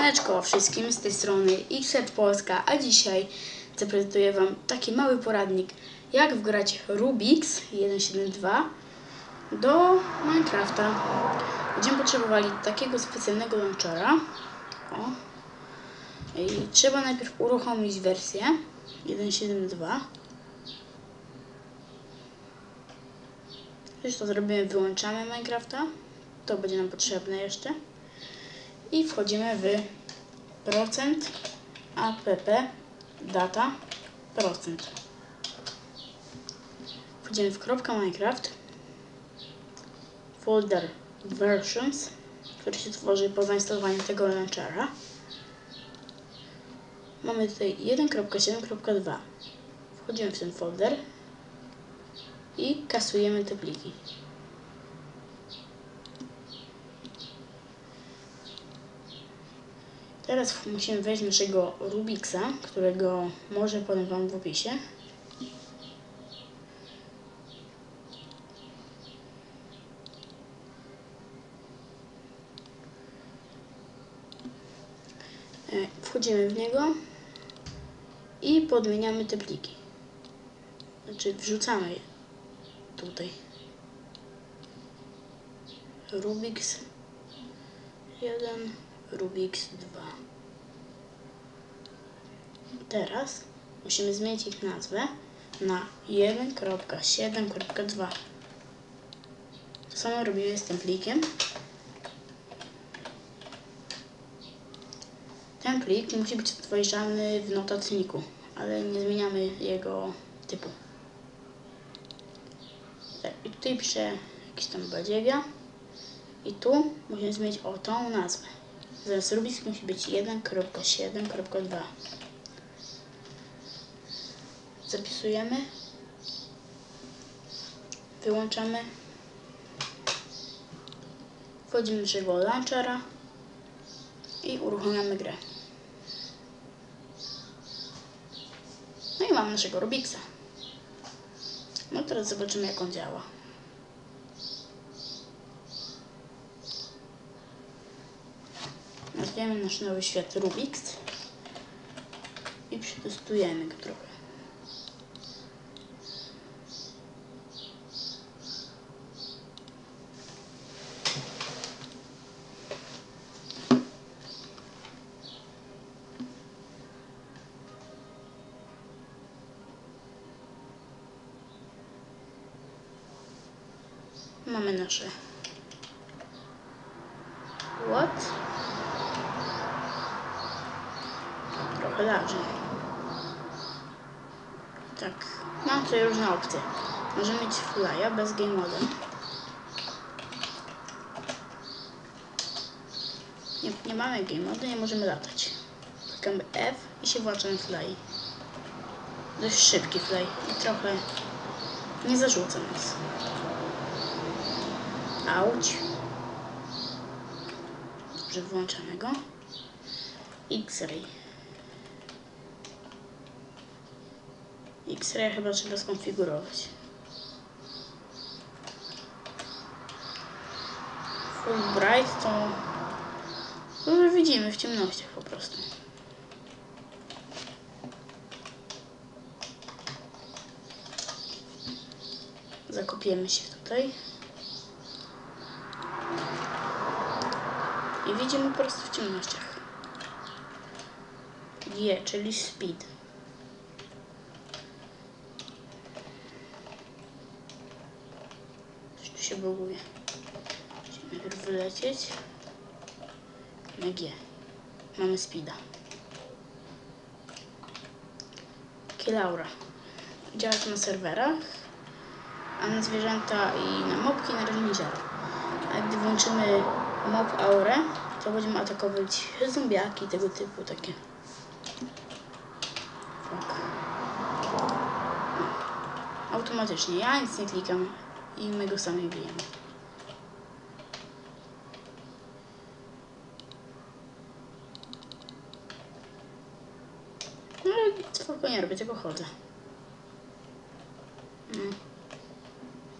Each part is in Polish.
Siemaneczko wszystkim, z tej strony Xed Polska, a dzisiaj zaprezentuję Wam taki mały poradnik, jak wgrać Rubix 172 do Minecrafta. Będziemy potrzebowali takiego specjalnego launchera. O. I trzeba najpierw uruchomić wersję 172. Już to zrobimy, wyłączamy Minecrafta. To będzie nam potrzebne jeszcze i wchodzimy w procent app data procent. Wchodzimy w kropka Minecraft, folder versions, który się tworzy po zainstalowaniu tego launchera. Mamy tutaj 1.7.2. Wchodzimy w ten folder i kasujemy te pliki. Teraz musimy wejść naszego Rubixa, którego może podam Wam w opisie. E, Wchodzimy w niego i podmieniamy te pliki. Znaczy wrzucamy je tutaj. Rubix 1 Rubix 2. Teraz musimy zmienić ich nazwę na 1.7.2. To samo robimy z tym plikiem. Ten plik musi być odtwarzany w notatniku, ale nie zmieniamy jego typu. Tak, I tutaj piszę jakiś tam badziewia. I tu musimy zmienić o tą nazwę. Zamiast Rubix musi być 1.7.2. Zapisujemy. Wyłączamy. Wchodzimy do naszego launchera i uruchamiamy grę. No i mamy naszego Rubixa. No teraz zobaczymy jak on działa. Nazwiemy nasz nowy świat Rubix i przetestujemy go trochę. Mamy nasze Dobrze. Tak, mam tutaj różne opcje. Możemy mieć flya bez game mode. Nie, nie mamy game mode, nie możemy latać. Klikamy F i się włącza na fly. Dość szybki fly i trochę nie zarzuca nas. Auć. Dobrze, włączamy go. X-ray. X-ray chyba trzeba skonfigurować. Full bright to... to już widzimy w ciemnościach po prostu. Zakopiemy się tutaj. I widzimy po prostu w ciemnościach. G, czyli speed. Buguje. Musimy najpierw wylecieć. Na G. Mamy speeda. Kilaura. Działa to na serwerach, a na zwierzęta i na mopki na razie nie działa. A gdy włączymy mob aurę, to będziemy atakować zombiaki tego typu takie. Tak. Automatycznie. Ja nic nie klikam i my go sami bijemy. No spokojnie robię, tylko chodzę. Mm.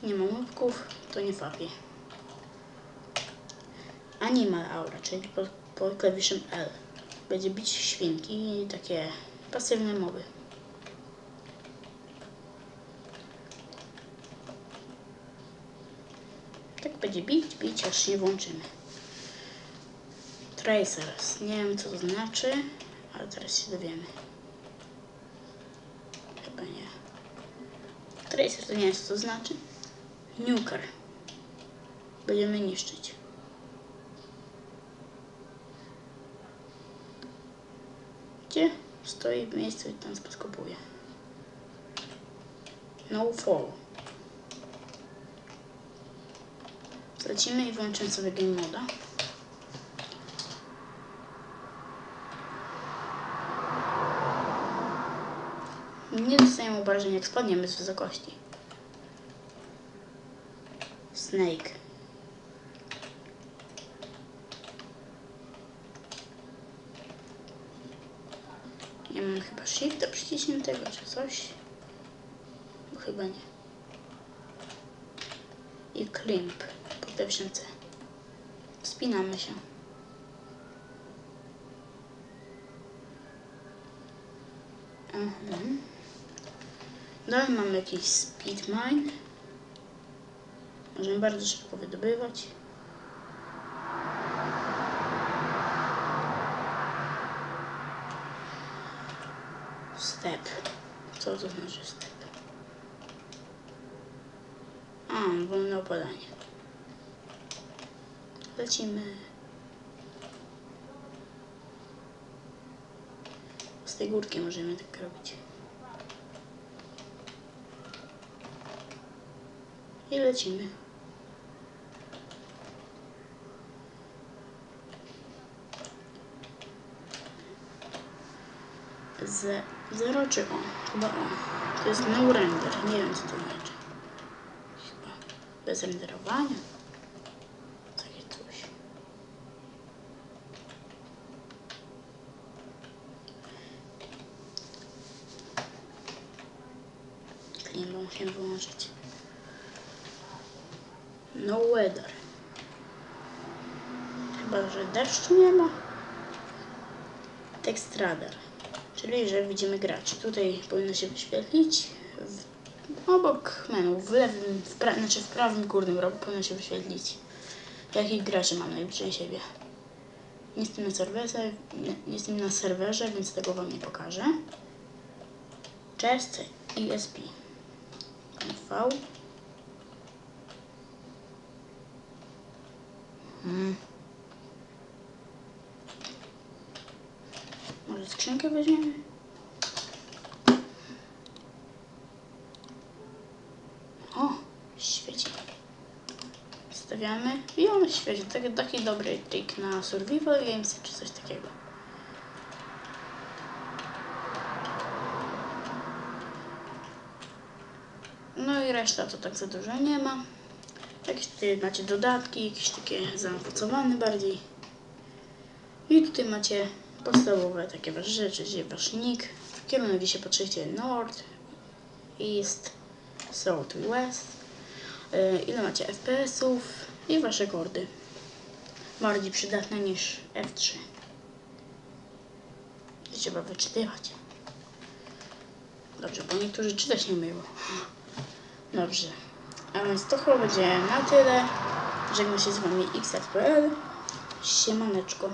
Nie ma mobków, to nie fapię. Animal Aura, czyli pod, pod klawiszem L. będzie bić świnki i takie pasywne mowy. Tak będzie bić, bić, aż się włączymy. Tracers. Nie wiem co to znaczy, ale teraz się dowiemy. Chyba nie. Tracer to nie wiem co to znaczy. Nuker. Będziemy niszczyć. Gdzie? Stoi w miejscu i tam sposkopuje. No fall. Zlecimy i włączymy sobie game moda. Nie dostajemy obrażeń jak spadniemy z wysokości. Snake. Nie mam chyba shifta przyciśniętego czy coś. Bo chyba nie. I klimp po klawiszem C. Spinamy się. Mhm. Dalej mamy jakiś speed mine. Możemy bardzo szybko wydobywać. Step. Co to znaczy step? A, wolne opadanie. Lecimy. Z tej górki możemy tak robić. I lecimy. Z 0 czy o? Chyba o. To jest no render. Nie wiem co to znaczy. Chyba bez renderowania. Takie coś. Klimbą się wyłączyć. No weather. Chyba, że deszczu nie ma. Text radar. Czyli, że widzimy graczy. Tutaj powinno się wyświetlić. W, obok menu, w lewym, w pra, znaczy w prawym górnym rogu powinno się wyświetlić, jakich graczy mam najbliżej siebie. Nie jestem na serwerze, nie, nie jestem na serwerze, więc tego wam nie pokażę. Chest ESP. V. Hmm. Może skrzynkę weźmiemy? O, świeci. Stawiamy i on świeci. Taki, taki dobry trik na survival games czy coś takiego. No i reszta to tak za dużo nie ma. Jakieś tutaj macie dodatki, jakieś takie zaowocowane bardziej. I tutaj macie podstawowe takie wasze rzeczy, czyli wasz nick, kierunek, gdzie się patrzycie, North, East, South i West, yy, ile macie FPS-ów i wasze kordy. Bardziej przydatne niż F3. I trzeba wyczytywać. Dobrze, bo niektórzy czytać nie umieją. Dobrze. A więc to chyba będzie na tyle. Żegnam się z Wami XFPL. Siemaneczko.